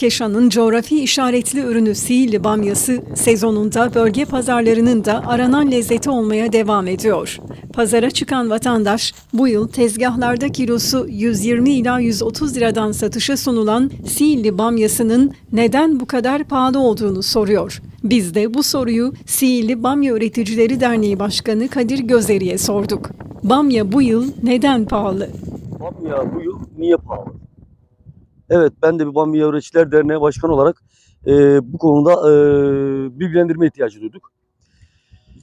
Keşan'ın coğrafi işaretli ürünü Sihirli Bamyası sezonunda bölge pazarlarının da aranan lezzeti olmaya devam ediyor. Pazara çıkan vatandaş bu yıl tezgahlarda kilosu 120 ila 130 liradan satışa sunulan Sihirli Bamyası'nın neden bu kadar pahalı olduğunu soruyor. Biz de bu soruyu Sihirli Bamya Üreticileri Derneği Başkanı Kadir Gözeri'ye sorduk. Bamya bu yıl neden pahalı? Bamya bu yıl niye pahalı? Evet ben de bir Bamya Üreticiler Derneği Başkanı olarak e, bu konuda e, bilgilendirme ihtiyacı duyduk.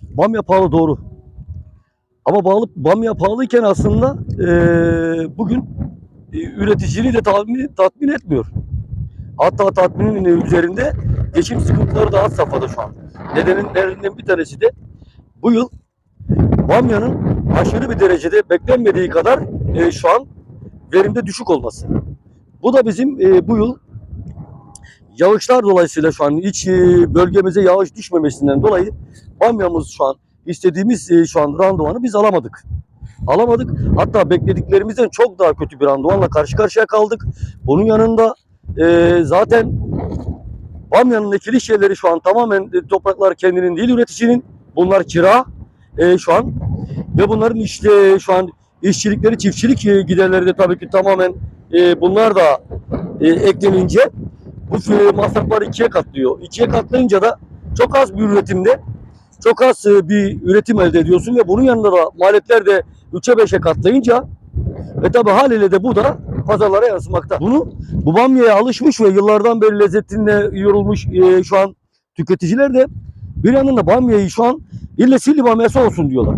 Bamya pahalı doğru. Ama bağlı, Bamya pahalıyken aslında e, bugün e, üreticiliği de tatmin, tatmin etmiyor. Hatta tatminin üzerinde geçim sıkıntıları daha safhada şu an. Nedenlerinden bir tanesi de bu yıl Bamya'nın aşırı bir derecede beklenmediği kadar e, şu an verimde düşük olması. Bu da bizim e, bu yıl yağışlar dolayısıyla şu an iç e, bölgemize yağış düşmemesinden dolayı bamyamız şu an istediğimiz e, şu an randımanı biz alamadık. Alamadık. Hatta beklediklerimizden çok daha kötü bir randımanla karşı karşıya kaldık. Bunun yanında e, zaten bamyanın ekili şeyleri şu an tamamen e, topraklar kendinin değil üreticinin. Bunlar kira e, şu an ve bunların işte şu an işçilikleri, çiftçilik e, giderleri de tabii ki tamamen e, bunlar da e, eklenince bu e, masraflar ikiye katlıyor. İkiye katlayınca da çok az bir üretimde çok az e, bir üretim elde ediyorsun ve bunun yanında da maliyetler de 3'e 5'e katlayınca ve tabii haliyle de bu da pazarlara yansımakta. Bunu bu bamyaya alışmış ve yıllardan beri lezzetinde yorulmuş e, şu an tüketiciler de bir yandan da bamyayı şu an ille silli bamyası olsun diyorlar.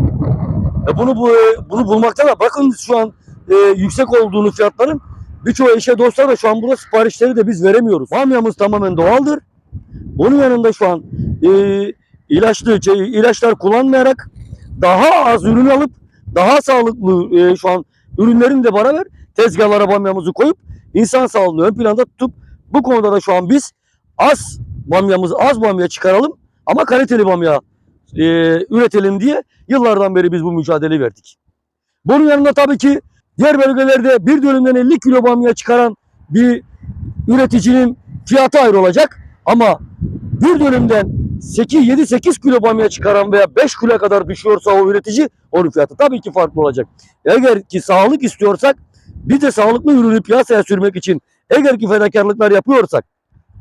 E bunu bu bunu bulmakta da bakın şu an e, yüksek olduğunu fiyatların birçoğu eşe dostlar da şu an burada siparişleri de biz veremiyoruz. Bamyamız tamamen doğaldır. Bunun yanında şu an e, ilaçlı şey, ilaçlar kullanmayarak daha az ürün alıp daha sağlıklı e, şu an ürünlerin de beraber tezgahlara bamyamızı koyup insan sağlığını ön planda tutup bu konuda da şu an biz az bamyamızı az bamya çıkaralım ama kaliteli bamya e, üretelim diye yıllardan beri biz bu mücadeleyi verdik. Bunun yanında tabii ki diğer bölgelerde bir dönümden 50 kilo bamya çıkaran bir üreticinin fiyatı ayrı olacak ama bir dönümden 8 7-8 kilo bamya çıkaran veya 5 kilo kadar düşüyorsa o üretici onun fiyatı tabii ki farklı olacak. Eğer ki sağlık istiyorsak biz de sağlıklı ürünü piyasaya sürmek için eğer ki fedakarlıklar yapıyorsak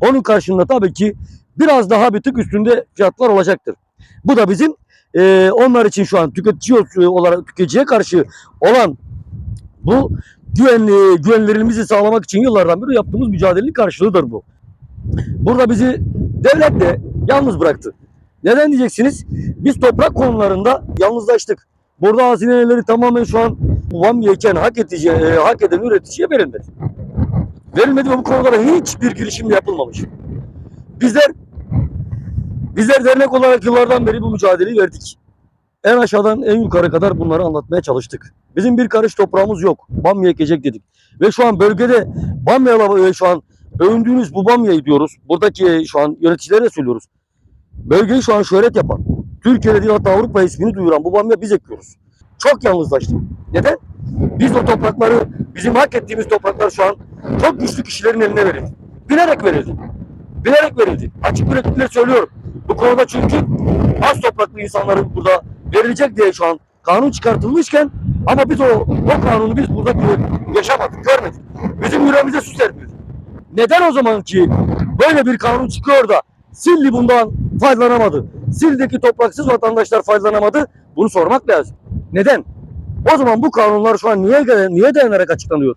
onun karşılığında tabii ki biraz daha bir tık üstünde fiyatlar olacaktır. Bu da bizim e, onlar için şu an tüketici olarak tüketiciye karşı olan bu güvenli, güvenilirliğimizi sağlamak için yıllardan beri yaptığımız mücadelenin karşılığıdır bu. Burada bizi devlet de yalnız bıraktı. Neden diyeceksiniz? Biz toprak konularında yalnızlaştık. Burada hazineleri tamamen şu an bamyayken hak, edici, e, hak eden üreticiye verilmedi. Verilmedi ve bu konuda da hiçbir girişim yapılmamış. Bizler bizler dernek olarak yıllardan beri bu mücadeleyi verdik. En aşağıdan en yukarı kadar bunları anlatmaya çalıştık. Bizim bir karış toprağımız yok. Bamya ekecek dedik. Ve şu an bölgede bamyala e, şu an övündüğünüz bu bamyayı diyoruz. Buradaki e, şu an yöneticilere söylüyoruz. Bölgeyi şu an şöhret yapan, Türkiye'de değil hatta Avrupa ismini duyuran bu bamya biz ekiyoruz. Çok yalnızlaştık. Neden? Biz o toprakları, bizim hak ettiğimiz topraklar şu an çok güçlü kişilerin eline verildi. Bilerek verildi. Bilerek verildi. Açık yüreklilikle söylüyorum. Bu konuda çünkü az topraklı insanların burada verilecek diye şu an kanun çıkartılmışken ama biz o, o kanunu biz burada yaşamadık, görmedik. Bizim yüreğimize su serpildi. Neden o zaman ki böyle bir kanun çıkıyor da Silli bundan faydalanamadı? Sil'deki topraksız vatandaşlar faydalanamadı. Bunu sormak lazım. Neden? O zaman bu kanunlar şu an niye niye dayanarak açıklanıyor?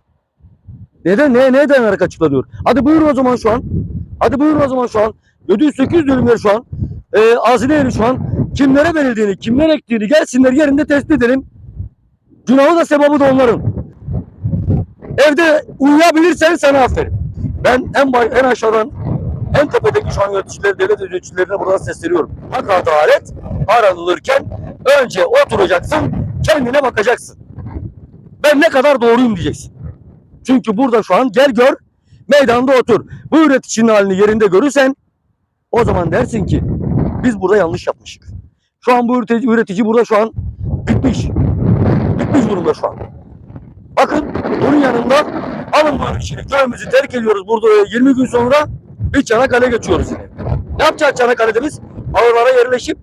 Neden? Neye, neye dayanarak açıklanıyor? Hadi buyurun o zaman şu an. Hadi buyurun o zaman şu an. 708 dönümler şu an. E, azine yeri şu an. Kimlere verildiğini, kimler ektiğini gelsinler yerinde tespit edelim. Günahı da sebabı da onların. Evde uyuyabilirsen sana aferin. Ben en, baş- en aşağıdan en tepedeki şu an yöneticileri, devlet yöneticilerine buradan sesleniyorum. Hak adalet aranılırken önce oturacaksın, kendine bakacaksın. Ben ne kadar doğruyum diyeceksin. Çünkü burada şu an gel gör, meydanda otur. Bu üreticinin halini yerinde görürsen o zaman dersin ki biz burada yanlış yapmışık. Şu an bu üretici, üretici burada şu an bitmiş. Bitmiş durumda şu an. Bakın bunun yanında alın bu şimdi köyümüzü terk ediyoruz burada 20 gün sonra bir Çanakkale geçiyoruz yine. Ne yapacağız Çanakkale'de biz? Ağırlara yerleşip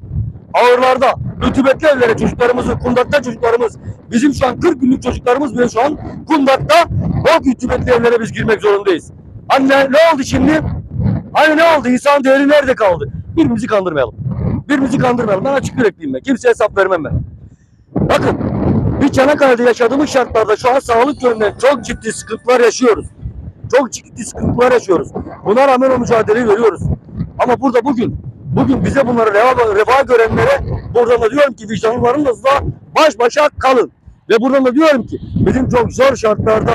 ağırlarda rütubetli evlere çocuklarımızı, kundakta çocuklarımız, bizim şu an 40 günlük çocuklarımız bile şu an kundakta o rütubetli evlere biz girmek zorundayız. Anne ne oldu şimdi? Hani ne oldu? İnsan değeri nerede kaldı? Birbirimizi kandırmayalım. Birbirimizi kandırmayalım. Ben açık yürekliyim ben. Kimseye hesap vermem ben. Bakın bir Çanakkale'de yaşadığımız şartlarda şu an sağlık yönünden çok ciddi sıkıntılar yaşıyoruz. Çok ciddi sıkıntılar yaşıyoruz. Buna rağmen o mücadeleyi veriyoruz. Ama burada bugün bugün bize bunları reva, reva görenlere buradan da diyorum ki vicdanlarınızla baş başa kalın. Ve buradan da diyorum ki bizim çok zor şartlarda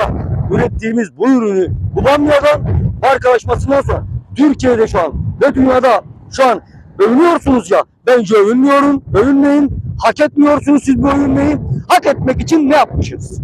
ürettiğimiz bu ürünü bu bamyadan markalaşmasından sonra Türkiye'de şu an ve dünyada şu an övünüyorsunuz ya bence övünmüyorum, övünmeyin. Hak etmiyorsunuz siz bu övünmeyi. Hak etmek için ne yapmışsınız?